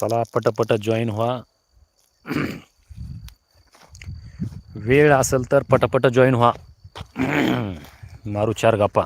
चला पटपट जॉईन व्हा. वेळ असेल तर पटपट जॉईन व्हा. मारू चार गप्पा.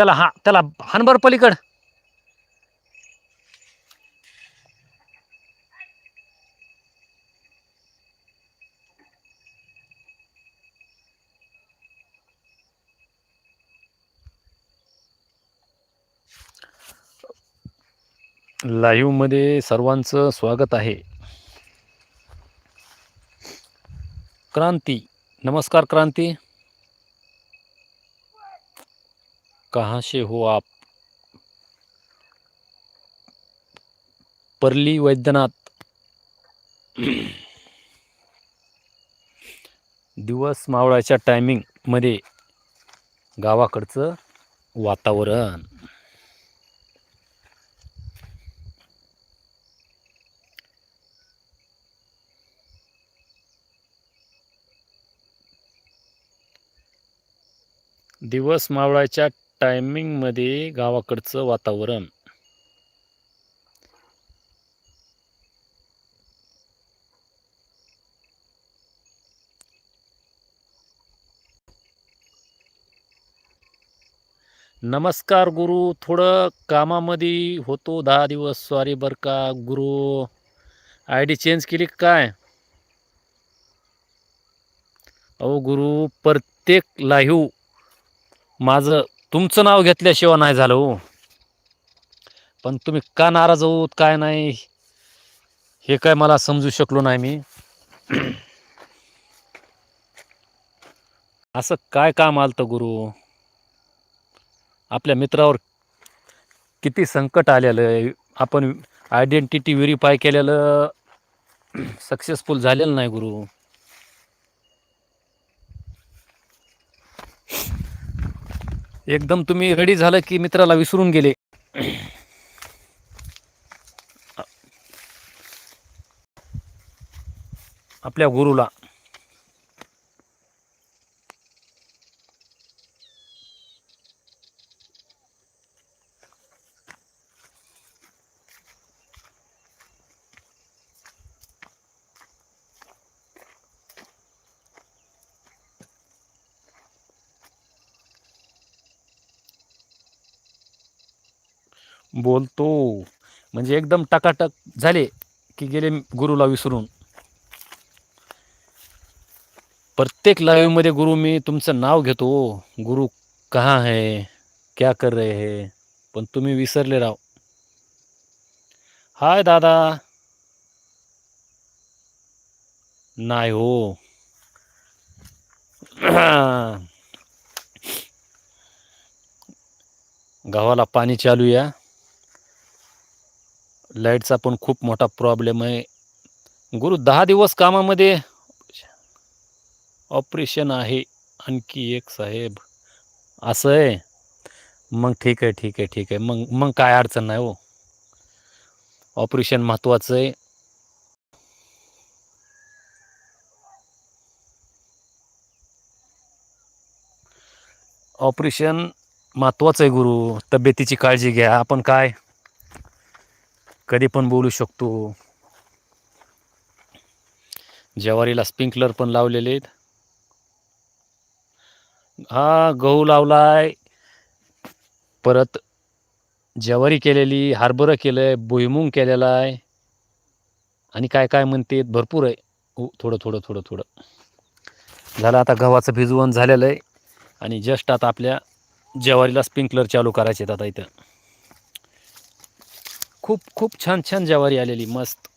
त्याला हा त्याला हानबर पलीकड. लाईव्हमध्ये सर्वांचं स्वागत आहे. क्रांती नमस्कार क्रांती. कहाँ से हो आप? परली वैद्यनाथ। दिवस मावळाच्या टायमिंगमध्ये गावाकडचं वातावरण. दिवस मावळाच्या टायमिंगमध्ये गावाकडचं वातावरण? नमस्कार गुरु. थोडं कामामध्ये होतो. दहा दिवस. सॉरी बर का गुरु. आय डी चेंज केली काय? अहो गुरु प्रत्येक लाईव्ह माझं तुमचं नाव घेतल्याशिवाय नाही झालं हो. पण तुम्ही का नाराज आहोत काय नाही हे काय मला समजू शकलो नाही मी. असं काय काम आलतं गुरु? आपल्या मित्रावर किती संकट आलेलं आहे. आपण आयडेंटिटी व्हेरीफाय केलेलं सक्सेसफुल झालेलं नाही गुरु. एकदम तुम्ही रेडी झालं की मित्राला विसरून गेले. आपल्या गुरुला. बोलतो. म्हणजे एकदम टकाटक झाले की गेले गुरुला विसरून. प्रत्येक लाईव्हमध्ये गुरु मी तुमचं नाव घेतो. गुरु कहाँ है? क्या कर रहे है? पण तुम्ही विसरले राव. हाय दादा. नाही हो. गावाला पाणी चालू या लाईटचा पण खूप मोठा प्रॉब्लेम आहे. गुरु दहा दिवस कामामध्ये ऑपरेशन आहे आणखी एक साहेब. असं आहे? मग ठीक आहे ठीक आहे ठीक आहे. मग मग काय अडचण नाही हो. ऑपरेशन महत्त्वाचं आहे. ऑपरेशन महत्त्वाचं आहे गुरु. तब्येतीची काळजी घ्या. आपण काय? कधी पण बोलू शकतो. ज्वारीला स्प्रिंकलर पण लावलेले आहेत. हा गहू लावलाय. परत ज्वारी केलेली हरभरं केलंय भुईमुंग केलेला आहे. आणि काय काय म्हणते भरपूर आहे. थोडं थोडं थोडं थोडं. झालं आता गव्हाचं भिजवण झालेलं आहे. आणि जस्ट आता आपल्या ज्वारीला स्प्रिंकलर चालू करायचे आहेत आता इथं. खूप खूप छान छान ज्वारी आलेली मस्त.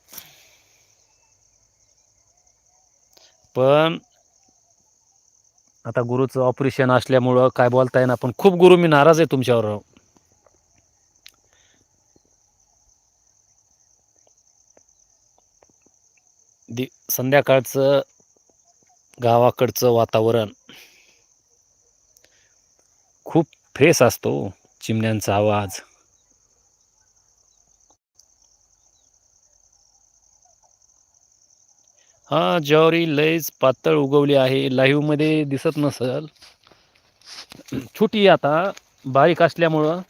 पण आता गुरुचं ऑपरेशन असल्यामुळं काय बोलता येणार पण खूप गुरु मी नाराज आहे तुमच्यावर. दि संध्याकाळचं गावाकडचं वातावरण. खूप फ्रेश असतो चिमण्यांचा आवाज. हा ज्वारी लयच पातळ उगवली आहे. लाईव्हमध्ये दिसत नसल. छोटी आहे आता. बारीक असल्यामुळं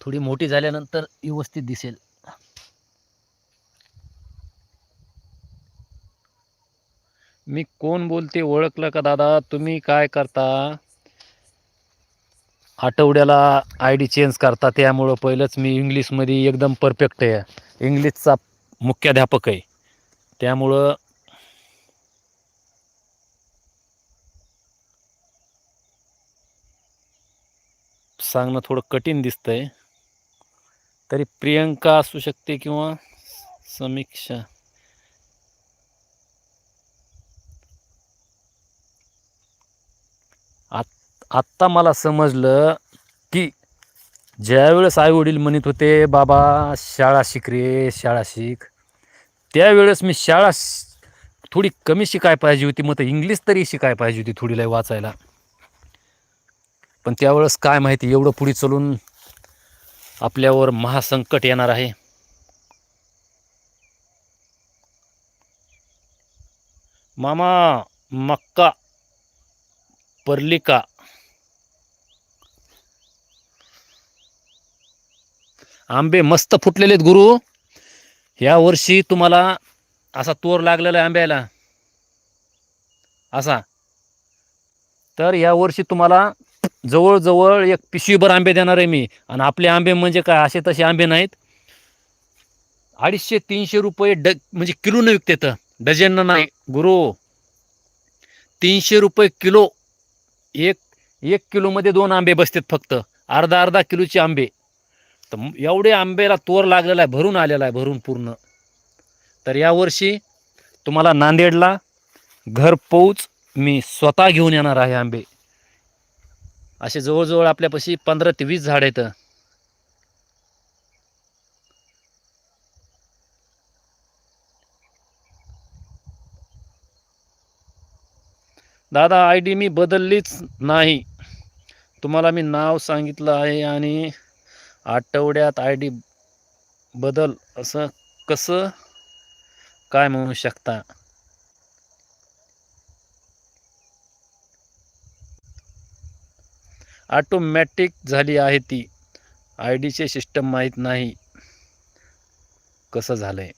थोडी मोठी झाल्यानंतर व्यवस्थित दिसेल. मी कोण बोलते ओळखलं का दादा? तुम्ही काय करता? आठवड्याला आय डी चेंज करता. त्यामुळं पहिलंच मी इंग्लिशमध्ये एकदम परफेक्ट आहे. इंग्लिशचा मुख्याध्यापक आहे. त्यामुळं सांगणं थोडं कठीण दिसतंय. तरी प्रियंका असू शकते किंवा समीक्षा. आत- आत्ता मला समजलं की ज्यावेळेस आई वडील म्हणत होते बाबा शाळा शिक रे शाळा शिक. त्यावेळेस मी शाळा थोडी कमी शिकाय पाहिजे होती. मग तर इंग्लिश तरी शिकाय पाहिजे होती थोडी लय वाचायला. पण त्यावेळेस काय माहिती एवढं पुढे चलून आपल्यावर महासंकट येणार आहे. मामा मक्का पर्लिका. आंबे मस्त फुटलेले आहेत गुरु. ह्या वर्षी तुम्हाला असा तोर लागलेला आहे आंब्याला. असा. तर या वर्षी तुम्हाला जवळजवळ एक पिशवीभर आंबे देणार आहे मी. आणि आपले आंबे म्हणजे काय? असे तसे आंबे नाहीत. अडीचशे तीनशे रुपये ड म्हणजे किलोनं तर. डझननं नाही. गुरु. तीनशे रुपये किलो. एक एक किलोमध्ये दोन आंबे बसतात फक्त. अर्धा अर्धा किलोचे आंबे. तर एवढे आंब्याला तोर लागलेला आहे भरून आलेला आहे भरून पूर्ण. तर यावर्षी तुम्हाला नांदेडला घरपोच मी स्वतः घेऊन येणार आहे आंबे. असे जवळजवळ आपल्यापाशी पंधरा ते वीस झाड आहेत. दादा आय डी मी बदललीच नाही. तुम्हाला मी नाव सांगितलं आहे आणि आठवड्यात आय डी बदल असं कसं? काय म्हणू शकता? ऑटोमॅटिक झाली आहे ती. आय डीचे सिस्टम माहीत नाही. कसं झालंय?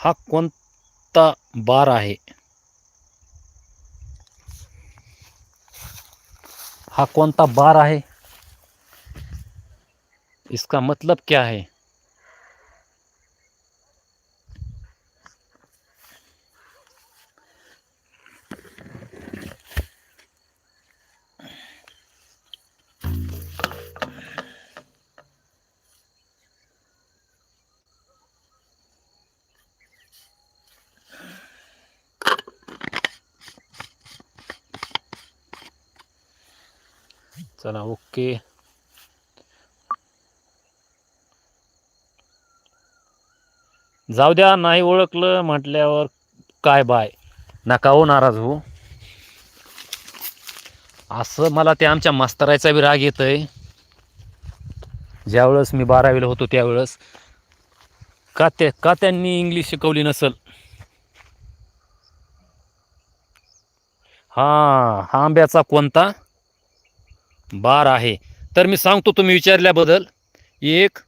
हा कोणता बार आहे? हा को बार है इसका मतलब क्या है? चला ओके जाऊ द्या नाही ओळखलं म्हटल्यावर काय बाय? नका हो नाराज हो. असं मला ते आमच्या मास्तरायचा बी राग येत आहे ज्यावेळेस मी बारावीला होतो त्यावेळेस. का ते का त्यांनी इंग्लिश शिकवली नसल? हा हा आंब्याचा कोणता? बार आहे. तर मी सांगतो तुम्ही विचारल्याबद्दल. एक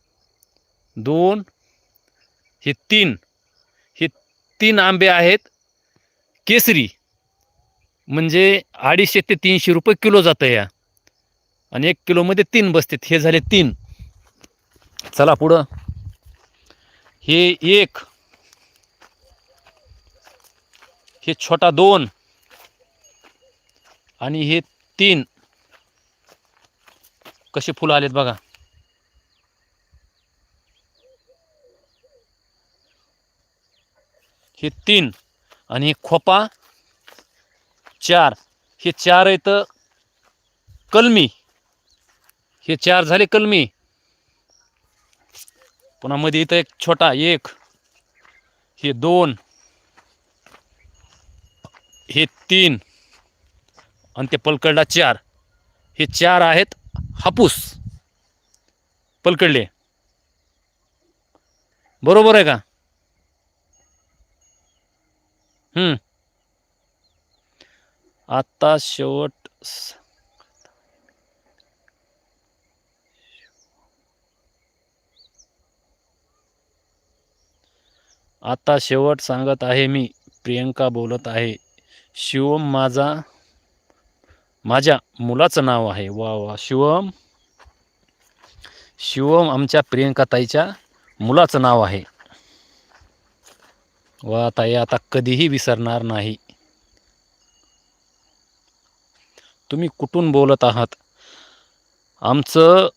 दोन हे तीन. हे तीन आंबे आहेत. केसरी म्हणजे अडीचशे ते तीनशे रुपये किलो जातं या. आणि एक किलोमध्ये तीन बसतात. हे झाले तीन. चला पुढं. हे एक. हे छोटा दोन. आणि हे तीन. कसे फुलं आलेत बघा. हे तीन आणि हे खोपा चार. हे चार आहेत कलमी. हे चार झाले कलमी. पुन्हा मध्ये इथं एक छोटा एक. हे दोन. हे तीन. आणि ते पलकडला चार. हे चार आहेत हापूस. पलकडले. बरोबर आहे का? हम्म. आता शेवट आता शेवट सांगत आहे मी. प्रियंका बोलत आहे. शिवम माझा माझ्या मुलाचं नाव आहे. वा वा शिवम. शिवम आमच्या प्रियंका ताईच्या मुलाचं नाव आहे. वा ताई आता कधीही विसरणार नाही. तुम्ही कुठून बोलत आहात? आमचं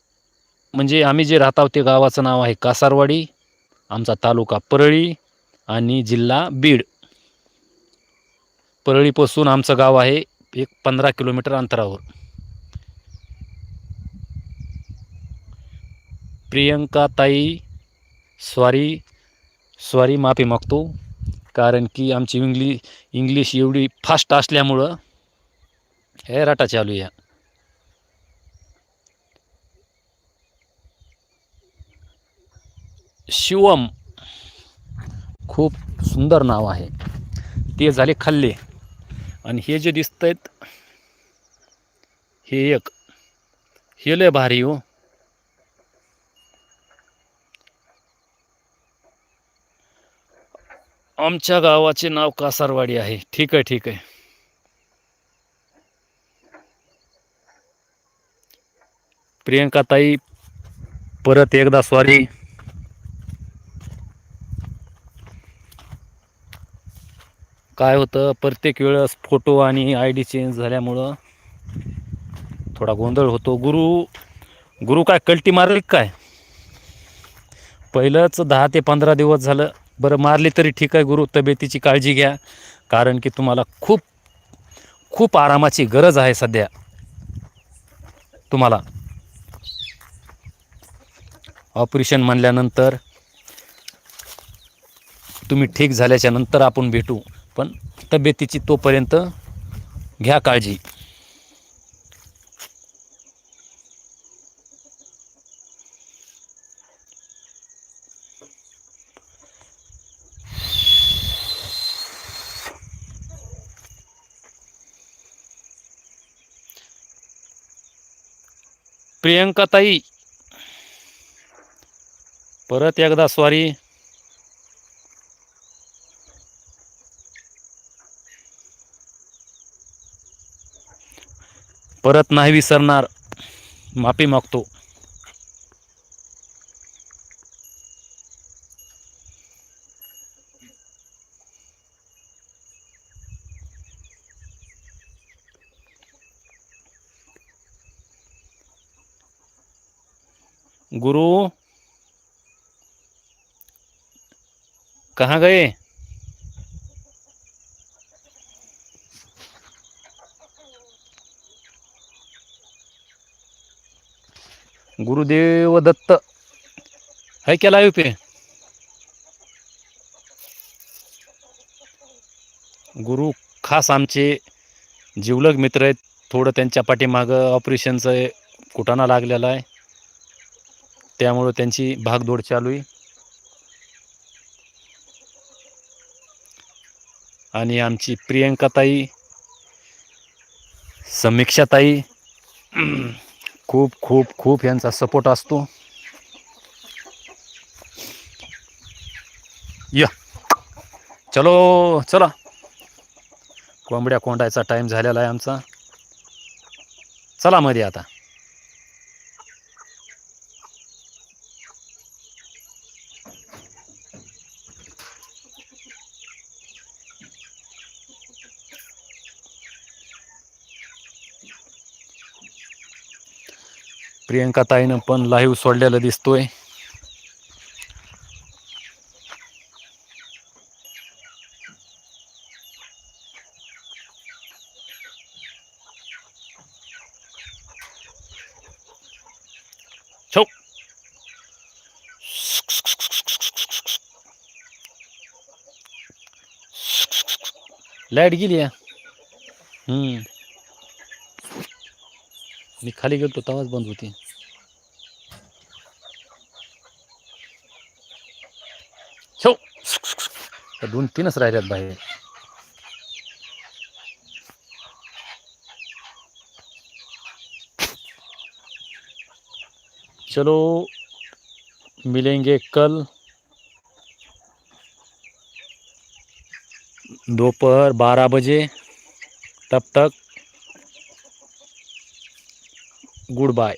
म्हणजे आम्ही जे राहत आहोत ते गावाचं नाव आहे कासारवाडी आमचा तालुका परळी आणि जिल्हा बीड. परळीपासून आमचं गाव आहे एक पंधरा किलोमीटर अंतरावर. प्रियंका ताई स्वारी स्वारी माफी मागतो कारण की आमची इंग्लिश इंग्लिश एवढी फास्ट असल्यामुळं हे राटा चालू या शिवम खूप सुंदर नाव आहे. ते झाले खाल्ले. आणि हे जे दिसत आहेत हे एक हे लय भारी हो. आमच्या गावाचे नाव कासारवाडी आहे. ठीक आहे ठीक आहे. प्रियंका ताई परत एकदा सॉरी काय होतं? प्रत्येक वेळेस फोटो आणि आय डी चेंज झाल्यामुळं थोडा गोंधळ होतो. गुरु गुरु काय कल्टी मारली काय? पहिलंच दहा ते पंधरा दिवस झालं. बरं मारली तरी ठीक आहे गुरु. तब्येतीची काळजी घ्या. कारण की तुम्हाला खूप खूप आरामाची गरज आहे सध्या. तुम्हाला. ऑपरेशन म्हणल्यानंतर तुम्ही ठीक झाल्याच्यानंतर आपण भेटू. पण तब्येतीची तोपर्यंत घ्या काळजी. प्रियंका ताई परत एकदा सॉरी परत नाही विसरणार. माफी मागतो. गुरु कहाँ गए? गुरुदेव दत्त. है क्या लाईव्ह पे. गुरु खास आमचे जिवलग मित्र आहेत. थोडं त्यांच्या पाठीमागं ऑपरेशनचं कुटाणा लागलेला आहे. त्यामुळं त्यांची भागदौड चालू आहे. आणि आमची प्रियंकाताई समीक्षाताई खूप खूप खूप यांचा सपोर्ट असतो. या. चलो चला. कोंबड्या कोंडायचा टाईम झालेला आहे आमचा. चला मध्ये आता. प्रियंका ताईनं पण लाईव्ह सोडलेला दिसतोय. लाइट गेली हम्म. मी खाली गेलो तेव्हाच बंद होती. ठेव. दोन तीनच राहिल्यात बाहेर. चलो मिलेंगे कल. दोपहर बारह बजे तब तक गुड बाय.